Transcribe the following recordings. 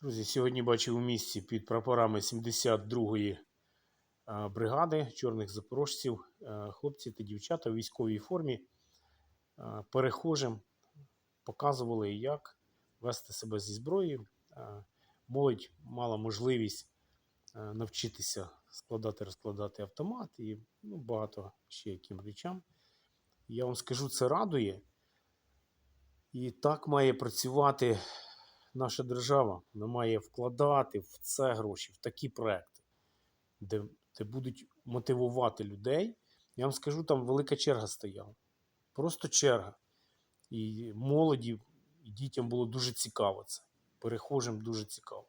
Друзі, сьогодні бачив у місті під прапорами 72-ї бригади чорних запорожців хлопці та дівчата у військовій формі перехожим показували, як вести себе зі зброєю. Молодь мала можливість навчитися складати, розкладати автомат і ну, багато ще яким речам. Я вам скажу, це радує. І так має працювати наша держава. Вона має вкладати в це гроші, в такі проекти, де, де будуть мотивувати людей. Я вам скажу, там велика черга стояла. Просто черга. І молоді, і дітям було дуже цікаво це. Перехожим дуже цікаво.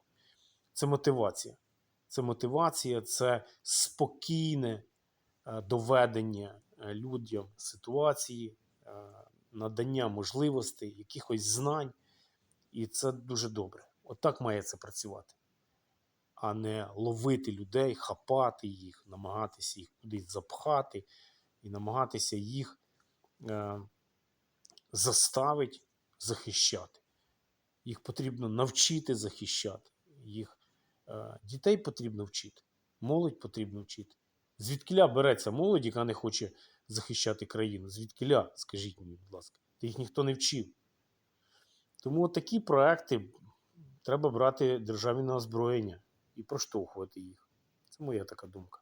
Це мотивація. Це мотивація, це спокійне е, доведення е, людям ситуації, е, надання можливостей, якихось знань. І це дуже добре. Отак має це працювати. А не ловити людей, хапати їх, намагатися їх кудись запхати і намагатися їх е, заставити захищати. Їх потрібно навчити захищати. Їх е, дітей потрібно вчити, молодь потрібно вчити. Звідкиля береться молодь, яка не хоче захищати країну? Звідкиля, скажіть мені, будь ласка, Та їх ніхто не вчив. Тому такі проекти треба брати державі на озброєння і проштовхувати їх. Це моя така думка.